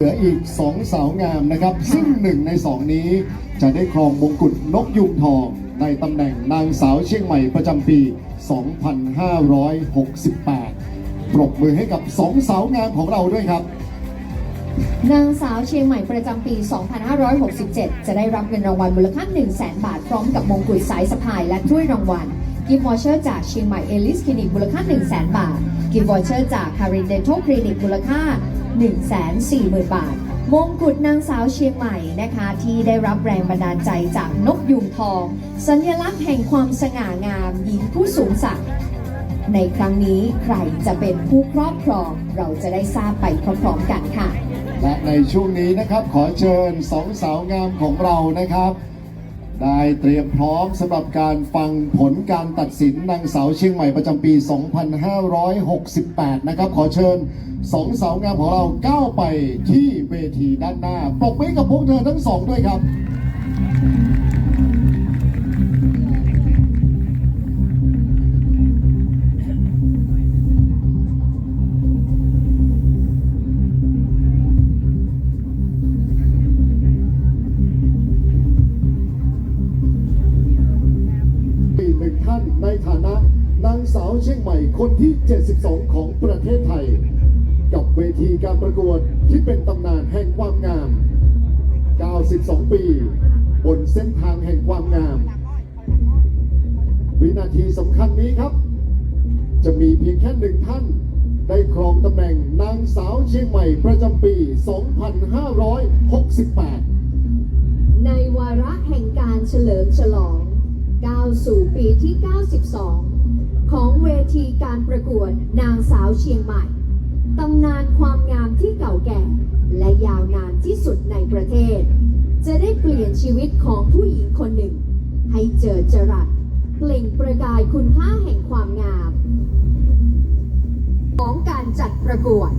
เหลืออีกสองสาวงามนะครับ ซึ่งหนึ่งในสองนี้จะได้ครองมงกุฎนกยูงทอง ในตำแหน่งนางสาวเชียงใหม่ประจำปี 2568 ปรบมือให้กับสองสาวงามของเราด้วยครับ นางสาวเชียงใหม่ประจำปี 2567 จะได้รับเงินรางวัลมูลค่า 1 0 0 0 0แสนบาท พร้อมกับมงกุฎสายสะพายและถ้วยรางวัลกิฟต์วอเชอร์จากเชียงใหม่เอลิสคลินิกมูลค่า 1 0 0 0 0แสนบาท กิฟต์วอเชอร์จากคารินเดนทัลคลินิกมูลค่า 1 4 0 0 0 0 บาท มงกุฎนางสาวเชียงใหม่นะคะ ที่ได้รับแรงบันดาลใจจากนกยูงทอง สัญลักษณ์แห่งความสง่างามหญิงผู้สูงศักดิ์ในครั้งนี้ใครจะเป็นผู้ครอบครองเราจะได้ทราบไปพร้อมๆกันค่ะ และในช่วงนี้นะครับขอเชิญสองสาวงามของเรานะครับ ได้เตรียมพร้อมสำหรับการฟังผลการตัดสินนางสาวเชียงใหม่ประจำปี 2568 นะครับ ขอเชิญสองสาวงามของเราก้าวไปที่เวทีด้านหน้า ปรบมือกับพวกเธอทั้งสองด้วยครับ ฐานะนางสาวเชียงใหม่คนที่ 72 ของประเทศไทย กับเวทีการประกวดที่เป็นตำนานแห่งความงาม 92 ปี บนเส้นทางแห่งความงาม วินาทีสำคัญนี้ครับ จะมีเพียงแค่หนึ่งท่าน ได้ครองตำแหน่งนางสาวเชียงใหม่ประจำปี 2568 ในวาระแห่งการเฉลิมฉลอง ก้าวสู่ปีที่ 92 ของเวทีการประกวดนางสาวเชียงใหม่ ตำนานความงามที่เก่าแก่ และยาวนานที่สุดในประเทศ จะได้เปลี่ยนชีวิตของผู้หญิงคนหนึ่ง ให้เจอจรัสเปล่งประกายคุณค่าแห่งความงาม ของการจัดประกวด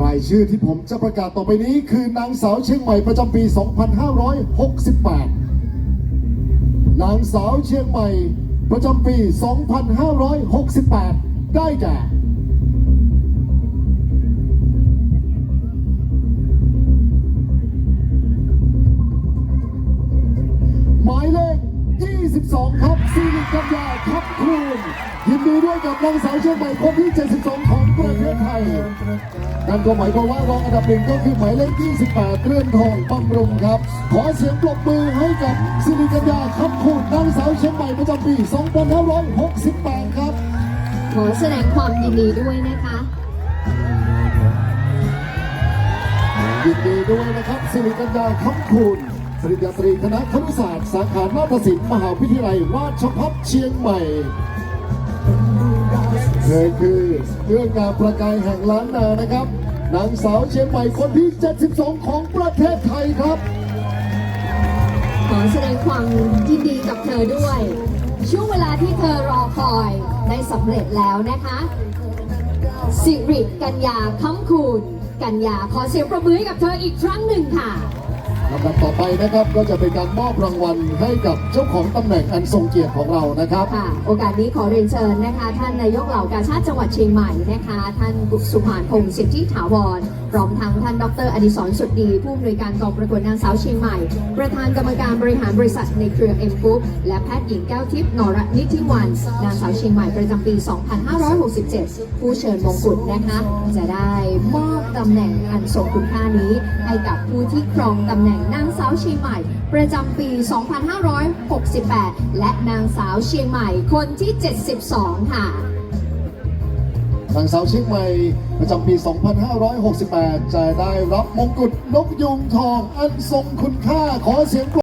รายชื่อที่ผมจะประกาศต่อไปนี้คือนางสาวเชียงใหม่ประจำปี 2568 นางสาวเชียงใหม่ ประจำปี 2568 ได้แก่ 22ครับซีริกัญญาทับคูณยินดีด้วยกับนางสาวเชียงใหม่คนที่ 72 ของประเทศไทยนั่นก็หมายความว่ารองอันดับหนึ่งก็คือหมายเลข 28 เรือนทองบำรุงครับ ขอเสียงปรบมือให้กับสิริกัญญาทับคูณนางสาวเชียงใหม่ประจำปี 2568 ครับ ขอแสดงความยินดีด้วยนะคะยินดีด้วยนะครับสิริกัญญาคำคูณ ปริญญาตรีคณะครุศาสตร์สาขานาฏศิลป์มหาวิทยาลัยราชภัฏเชียงใหม่เธอคือเรื่องงามประกายแห่งล้านนานะครับนางสาวเชียงใหม่คนที่ 72 ของประเทศไทยครับ ขอแสดงความยินดีกับเธอด้วย ช่วงเวลาที่เธอรอคอยได้สำเร็จแล้วนะคะ สิริกัญญาค้ำคูณกัญญาขอเสียงประมือให้กับเธออีกครั้งหนึ่งค่ะ ลำดับต่อไปนะครับก็จะเป็นการมอบรางวัลให้กับเจ้าของตำแหน่งอันทรงเกียรติของเรานะครับ ค่ะโอกาสนี้ขอเรียนเชิญนะคะ ท่านนายกเหล่ากาชาติจังหวัดเชียงใหม่นะคะ ท่านสุภานพงศ์สิทธิถาวรพร้อมทั้งท่านดรอดิศรสุดดี ผู้อำนวยการกองประกวดนางสาวเชียงใหม่ ประธานกรรมการบริหารบริษัทในเครือเอ็มปุ๊และแพทย์หญิงแก้วทิพย์นรนิธิวันนางสาวเชียงใหม่ประจำปี 2567 ผู้เชิญมงกุฎนะคะ จะได้มอบตำแหน่งอันทรงคุณค่านี้ให้กับผู้ที่ครองตำแหน่งนางสาวเชียงใหม่ ประจำปี 2568 และนางสาวเชียงใหม่คนที่ 72 ค่ะ นางสาวเชียงใหม่ประจำปี 2568 จะได้รับมงกุฎนกยูงทองอันทรงคุณค่าขอเสียง